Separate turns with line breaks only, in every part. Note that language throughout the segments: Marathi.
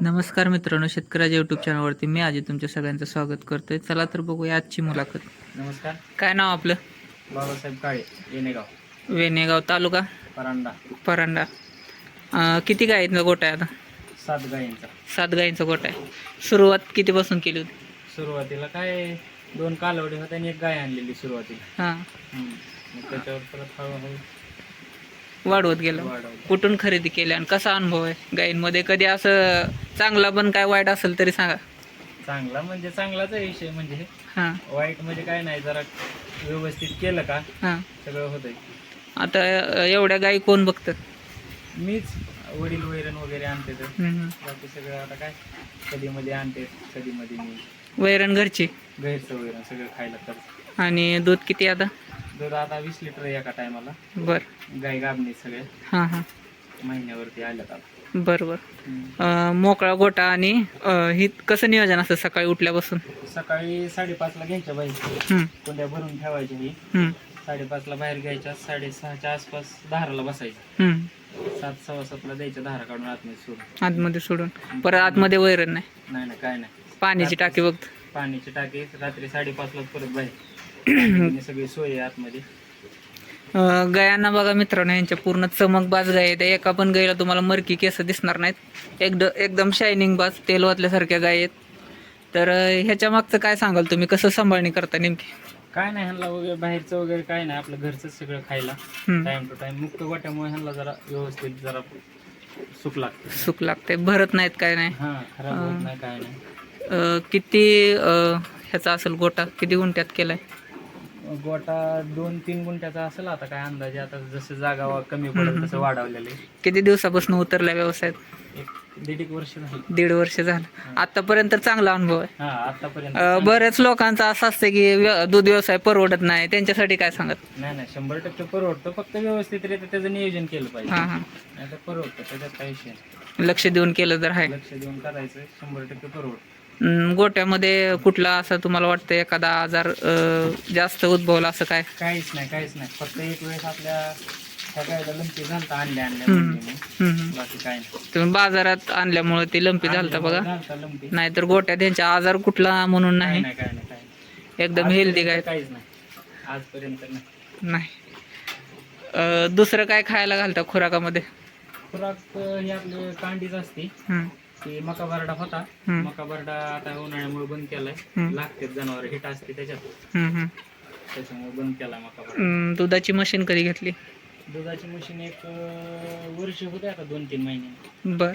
नमस्कार मित्रांनो शेतकऱ्याच्या यूट्यूब चॅनलवरती मी आजी तुमच्या सगळ्यांचं स्वागत करतोय. चला तर बघूया आजची मुलाखत.
नमस्कार.
काय नाव आपलं?
बाबासाहेब काळे येणेगाव.
वेणेगाव तालुका?
परांडा.
परांडा. अं, किती गायींचा गोटा आहे आता?
सात गायींचा.
सात गायींचा गोटा आहे सुरुवात कितीपासून केली होती?
सुरुवातीला काय दोन कालवडी होत्या आणि एक गाय आणलेली सुरुवातीला.
हां.
मग त्याच्यावर परत हळूहळू
वाढवत गेलं. कुठून खरेदी केली आणि कसा अनुभव आहे? गायींमध्ये कधी असं चांगला पण काय वाईट असेल तरी सांगा.
चांगला म्हणजे चांगलाच आहे विषय म्हणजे.
हां.
वाईट म्हणजे काय नाही जरा व्यवस्थित केलं का?
हां.
सगळं होतंय.
आता एवढ्या गायी कोण बघतं?
मीच. वडील वैरण वगैरे आणते तर.
हम्म.
बाकी सगळं आता काय? कधी मध्ये आणते कधी मध्ये मी.
वैरण घरची?
गैरचं वैरण सगळं खायला तर.
आणि दूध किती आता?
दूध आता वीस लिटर एका टायमाला
बरं.
गाय गाबणी सगळे
हां हां.
महिन्यावरती आल्यात आता.
बरं बरं.
हम्म.
अं, मोकळा गोटा आणि अं, ही कसं नियोजन असतं सकाळी उठल्यापासून?
सकाळी साडेपाचला घ्यायच्या बाहेर.
हम्म,
कोंड्या भरून ठेवायच्या ही.
हम्म,
साडेपाचला बाहेर घ्यायच्या साडेसहाच्या आसपास धाराला बसायचं.
हम्म.
सात सव्वा सातला द्यायच्या धारा काढून आतमध्ये सोडून.
आतमध्ये सोडून. परत आतमध्ये वैरण नाही?
नाही ना काय नाही.
पाण्याची टाकी बघ
पाण्याची टाकी रात्री साडेपाचला परत बाहेर. सगळी सोय आहे आतमध्ये.
अं, गायांना बघा मित्रांनो यांच्या पूर्ण चमकबाज गाय आहेत एका पण गायीला तुम्हाला मरकी केस दिसणार नाहीत. एकद एकदम शायनिंग बाज तेल वातल्यासारख्या गाय आहेत. तर अं, ह्याच्या मागचं काय सांगाल तुम्ही? कसं सांभाळणी करता नेमकी?
काय नाही ह्यांना वगैरे बाहेरचं वगैरे काय नाही. आपलं घरचंच सगळं खायला.
हम्म,
टाइम टू टाइम मुक्त गोट्यामुळे ह्यांना जरा व्यवस्थित जरा सुख लागतं.
सुख लागते भरत नाहीत काय नाही?
हां खराब होत नाही काय नाही.
अं, किती अं, ह्याचा असेल गोटा किती गुंठ्यात केलाय?
गोटा दोन तीन गुंठ्याचा असेल आता काय अंदाजे. आता जसं जागा वा- कमी पडेल तसं वाढवलेलं. आहे
किती दिवसापासून उतरल्या व्यवसायात?
एक दीड एक वर्ष झाली.
दीड वर्ष झालं. आतापर्यंत चांगला अनुभव आहे.
हा आतापर्यंत
अं, बऱ्याच लोकांचं असं असतं की व्य- दूध व्यवसाय परवडत नाही. त्यांच्यासाठी काय सांगत
नाही नाही शंभर टक्के परवडतं. फक्त व्यवस्थित त्याचं नियोजन केलं पाहिजे.
हां हां.
नाही तर परवडतं. त्याच्यात काही विषय नाही.
लक्ष देऊन केलं तर आहे.
लक्ष देऊन करायचं. शंभर टक्के परवडतं.
गोट्यामध्ये कुठला असं तुम्हाला वाटतं एखादा आजार अं, जास्त उद्भवला असं काय?
काहीच नाही काहीच नाही. फक्त एक वेळेस आपल्या लंपी झालता आणल्या आणल्या
हम्म.
मग.
हम्म, हम्म.
बाकी काय नाही.
तुम्ही बाजारात आणल्यामुळे ते लंपी झालता बघा.
झालता लंपी.
नाहीतर गोट्या त्यांच्या आजार कुठला म्हणून
काय
नाही?
नाही काय नाही काय नाही.
एकदम हेल्दी काय?
आजपर्यंत काहीच नाही. आजपर्यंत नाही.
नाही. अं, दुसरं काय खायला घालता खुराकामध्ये?
खुराक अं, ही आपली कांडीच असते.
हम्म,
ते मका बरडा होता.
हम्म.
मका बरडा आता उन्हाळ्यामुळे बंद केलाय.
हम्म.
लागते जनावर हिट असते त्याच्यात.
हम्म, हम्म.
त्याच्यामुळे बंद केला मका
अं, दुधाची मशीन कधी घेतली?
दुधाची मशीन एक अं, वर्ष होते आता दोन तीन महिने.
बर.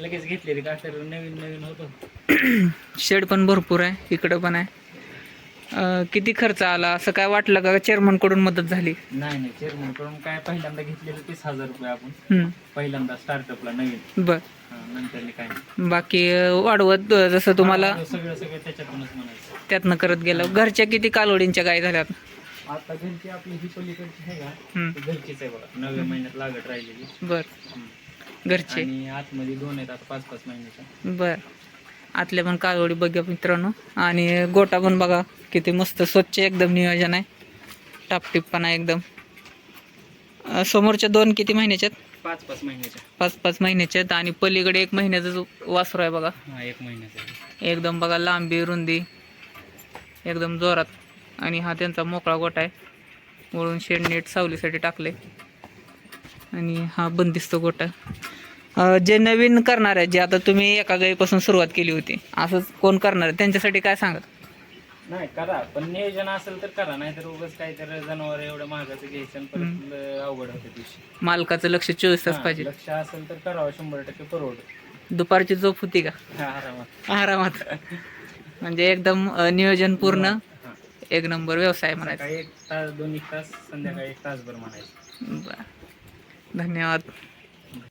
लगेच घेतलेली का तर नवीन नवीन होतं.
शेड पण भरपूर आहे इकडं पण आहे. अं, किती खर्च आला? असं काय वाटलं का चेअरमनकडून मदत झाली?
नाही नाही चेअरमनकडून काय पहिल्यांदा घेतलेलं तीस हजार रुपये आपण.
हम्म,
पहिल्यांदा स्टार्टअपला नवीन.
बर.
नंतर काय नाही.
बाकी वाढवत जसं तुम्हाला
सगळं सगळं त्याच्यातूनच म्हणायचं.
त्यातनं करत गेलं. घरच्या किती कालोडींच्या गाय झाल्यात
आता घरची आपली ही पलीकडची आहे का?
हम्म,
ती घरचीच आहे बघा. नवव्या महिन्यात लागत राहिलेली.
बर.
हम्म.
घरचे?
आणि आतमध्ये दोन आहेत आता पाच पाच महिन्याच्या.
बर. आतल्या पण कालोडी बघा मित्रांनो. आणि गोटा पण बघा किती मस्त स्वच्छ एकदम नियोजन आहे. टापटीपणा एकदम. अं, समोरच्या दोन किती महिन्याच्यात?
पाच पाच महिन्याच्या.
पाच पाच महिन्याच्यात आणि पलीकडे एक महिन्याचा वासरू आहे बघा.
हा एक महिन्याच्या
एकदम बघा लांबी रुंदी एकदम जोरात. आणि हा त्यांचा मोकळा गोटा आहे. वळून शेड नीट सावलीसाठी टाकले. आणि हा बंदिस्त गोटा अं, जे नवीन करणार आहे जे आता तुम्ही एका गाईपासून सुरुवात केली होती असंच कोण करणार आहे? त्यांच्यासाठी काय सांगत
नाही करा. पण नियोजन असेल तर करा नाहीतर उगाच काय तर जनावर एवढं महागाचं घ्यायचं आणि परत ल- अवघड होते दिवशी
मालकाचं लक्ष चोवीस तास पाहिजे.
लक्ष असेल तर करावं शंभर टक्के परवडत.
दुपारची झोप होती का?
आरामात.
आरामात. म्हणजे एकदम अं, नियोजन पूर्ण.
हा.
एक नंबर व्यवसाय म्हणायचा.
सकाळी एक तास दोन एक तास संध्याकाळी एक तासभर म्हणायचं.
बरं. धन्यवाद.